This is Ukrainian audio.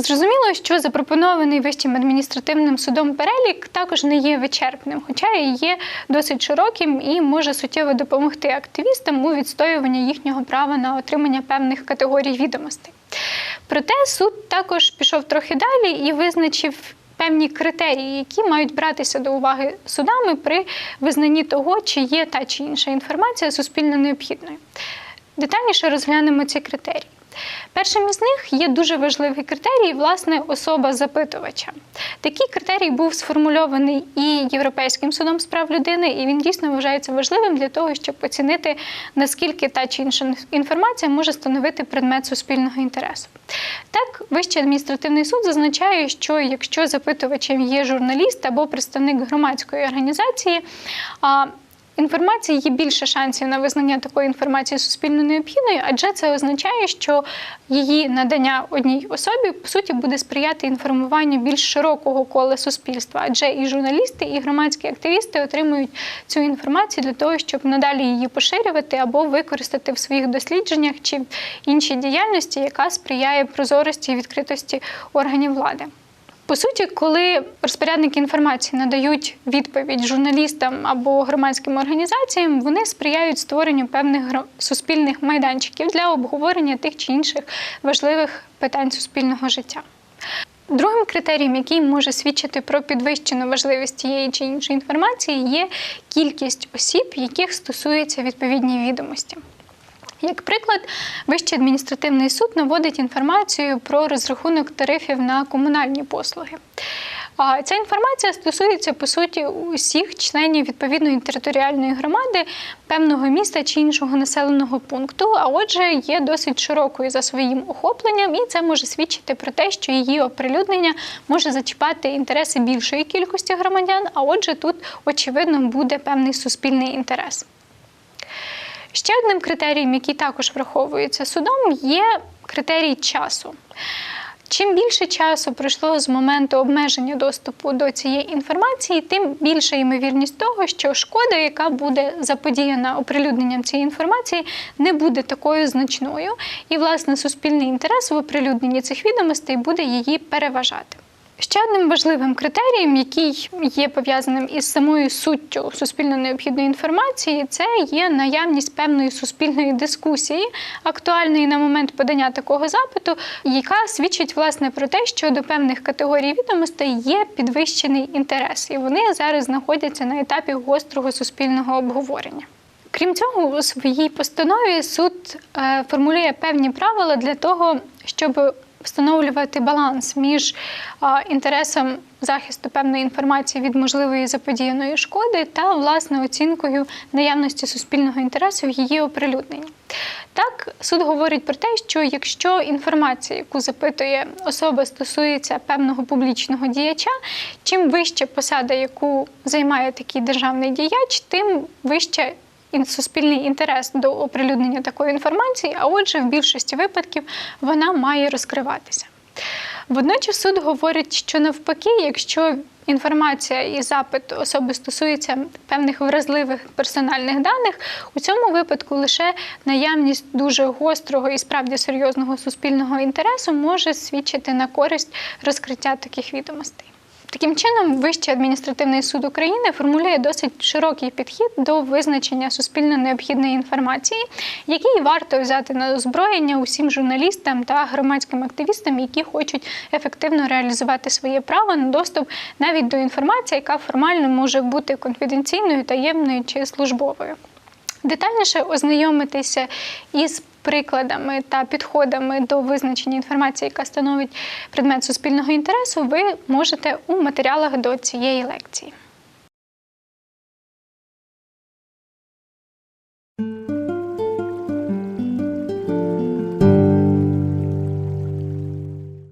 Зрозуміло, що запропонований Вищим адміністративним судом перелік також не є вичерпним, хоча і є досить широким і може суттєво допомогти активістам у відстоюванні їхнього права на отримання певних категорій відомостей. Проте суд також пішов трохи далі і визначив певні критерії, які мають братися до уваги судами при визнанні того, чи є та чи інша інформація суспільно необхідною. Детальніше розглянемо ці критерії. Першим із них є дуже важливий критерій, власне, особа запитувача. Такий критерій був сформульований і Європейським судом з прав людини, і він дійсно вважається важливим для того, щоб оцінити, наскільки та чи інша інформація може становити предмет суспільного інтересу. Так, Вищий адміністративний суд зазначає, що якщо запитувачем є журналіст або представник громадської організації, інформації є більше шансів на визнання такої інформації суспільно необхідною, адже це означає, що її надання одній особі по суті буде сприяти інформуванню більш широкого кола суспільства, адже і журналісти, і громадські активісти отримують цю інформацію для того, щоб надалі її поширювати або використати в своїх дослідженнях чи іншій діяльності, яка сприяє прозорості і відкритості органів влади. По суті, коли розпорядники інформації надають відповідь журналістам або громадським організаціям, вони сприяють створенню певних суспільних майданчиків для обговорення тих чи інших важливих питань суспільного життя. Другим критерієм, який може свідчити про підвищену важливість тієї чи іншої інформації, є кількість осіб, яких стосуються відповідні відомості. Як приклад, Вищий адміністративний суд наводить інформацію про розрахунок тарифів на комунальні послуги. А ця інформація стосується по суті усіх членів відповідної територіальної громади певного міста чи іншого населеного пункту. А отже, є досить широкою за своїм охопленням, і це може свідчити про те, що її оприлюднення може зачіпати інтереси більшої кількості громадян. А отже, тут очевидно буде певний суспільний інтерес. Ще одним критерієм, який також враховується судом, є критерій часу. Чим більше часу пройшло з моменту обмеження доступу до цієї інформації, тим більша ймовірність того, що шкода, яка буде заподіяна оприлюдненням цієї інформації, не буде такою значною, і, власне, суспільний інтерес в оприлюдненні цих відомостей буде її переважати. Ще одним важливим критерієм, який є пов'язаним із самою суттю суспільно необхідної інформації, це є наявність певної суспільної дискусії, актуальної на момент подання такого запиту, яка свідчить власне про те, що до певних категорій відомостей є підвищений інтерес, і вони зараз знаходяться на етапі гострого суспільного обговорення. Крім цього, у своїй постанові суд е, формулює певні правила для того, щоб встановлювати баланс між інтересом захисту певної інформації від можливої заподіяної шкоди та власне оцінкою наявності суспільного інтересу в її оприлюдненні. Так, суд говорить про те, що якщо інформація, яку запитує особа, стосується певного публічного діяча, чим вища посада, яку займає такий державний діяч, тим вища суспільний інтерес до оприлюднення такої інформації, а отже, в більшості випадків вона має розкриватися. Водночас суд говорить, що навпаки, якщо інформація і запит особи стосується певних вразливих персональних даних, у цьому випадку лише наявність дуже гострого і справді серйозного суспільного інтересу може свідчити на користь розкриття таких відомостей. Таким чином, Вищий адміністративний суд України формулює досить широкий підхід до визначення суспільно необхідної інформації, який варто взяти на озброєння усім журналістам та громадським активістам, які хочуть ефективно реалізувати своє право на доступ навіть до інформації, яка формально може бути конфіденційною, таємною чи службовою. Детальніше ознайомитися із прикладами та підходами до визначення інформації, яка становить предмет суспільного інтересу, ви можете у матеріалах до цієї лекції.